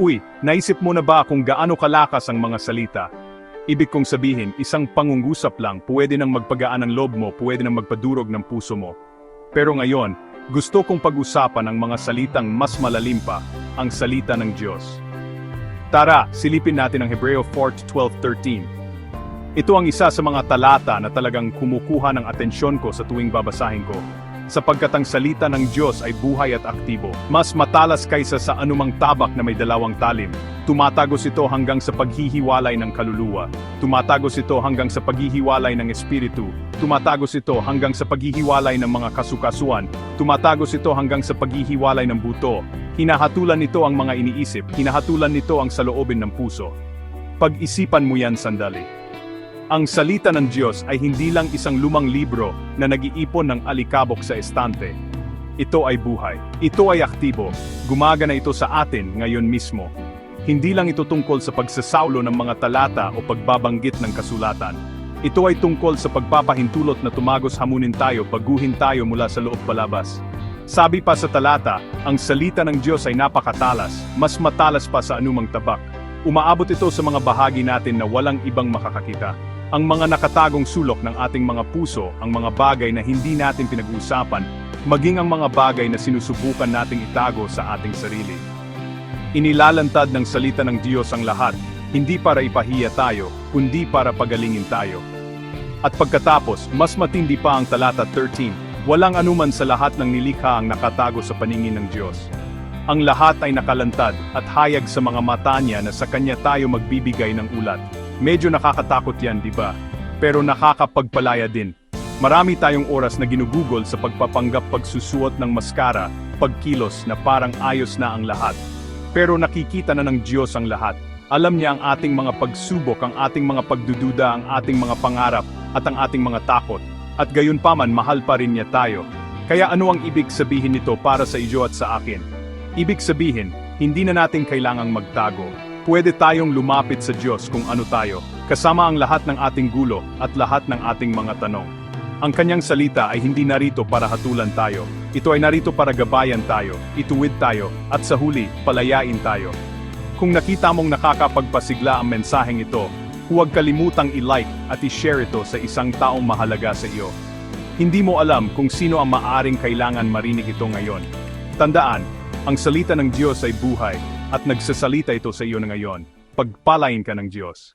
Uy, naisip mo na ba kung gaano kalakas ang mga salita? Ibig kong sabihin, isang pangungusap lang pwede nang magpagaan ng loob mo, pwede nang magpadurog ng puso mo. Pero ngayon, gusto kong pag-usapan ang mga salitang mas malalim pa, ang salita ng Diyos. Tara, silipin natin ang Hebreo 4:12-13. Ito ang isa sa mga talata na talagang kumukuha ng atensyon ko sa tuwing babasahin ko. Sapagkat ang salita ng Diyos ay buhay at aktibo. Mas matalas kaysa sa anumang tabak na may dalawang talim. Tumatagos ito hanggang sa paghihiwalay ng kaluluwa. Tumatagos ito hanggang sa paghihiwalay ng espiritu. Tumatagos ito hanggang sa paghihiwalay ng mga kasukasuan. Tumatagos ito hanggang sa paghihiwalay ng buto. Hinahatulan nito ang mga iniisip. Hinahatulan nito ang saloobin ng puso. Pag-isipan mo yan sandali. Ang salita ng Diyos ay hindi lang isang lumang libro na nag-iipon ng alikabok sa estante. Ito ay buhay. Ito ay aktibo. Gumagana ito sa atin ngayon mismo. Hindi lang ito tungkol sa pagsasaulo ng mga talata o pagbabanggit ng kasulatan. Ito ay tungkol sa pagpapahintulot na tumagos hamunin tayo, baguhin tayo mula sa loob palabas. Sabi pa sa talata, ang salita ng Diyos ay napakatalas, mas matalas pa sa anumang tabak. Umaabot ito sa mga bahagi natin na walang ibang makakakita. Ang mga nakatagong sulok ng ating mga puso, ang mga bagay na hindi natin pinag-uusapan, maging ang mga bagay na sinusubukan nating itago sa ating sarili. Inilalantad ng salita ng Diyos ang lahat, hindi para ipahiya tayo, kundi para pagalingin tayo. At pagkatapos, mas matindi pa ang talata 13, walang anuman sa lahat ng nilikha ang nakatago sa paningin ng Diyos. Ang lahat ay nakalantad at hayag sa mga mata niya na sa kanya tayo magbibigay ng ulat. Medyo nakakatakot yan, di ba? Pero nakakapagpalaya din. Marami tayong oras na ginugugol sa pagpapanggap pagsusuot ng maskara, pagkilos na parang ayos na ang lahat. Pero nakikita na ng Diyos ang lahat. Alam niya ang ating mga pagsubok, ang ating mga pagdududa, ang ating mga pangarap, at ang ating mga takot. At gayon pa man, mahal pa rin niya tayo. Kaya ano ang ibig sabihin nito para sa iyo at sa akin? Ibig sabihin, hindi na natin kailangang magtago. Pwede tayong lumapit sa Diyos kung ano tayo, kasama ang lahat ng ating gulo at lahat ng ating mga tanong. Ang kanyang salita ay hindi narito para hatulan tayo. Ito ay narito para gabayan tayo, ituwid tayo, at sa huli, palayain tayo. Kung nakita mong nakakapagpasigla ang mensaheng ito, huwag kalimutang i-like at i-share ito sa isang taong mahalaga sa iyo. Hindi mo alam kung sino ang maaring kailangan marinig ito ngayon. Tandaan, ang salita ng Diyos ay buhay, at nagsasalita ito sa iyo na ngayon. Pagpalain ka ng Diyos.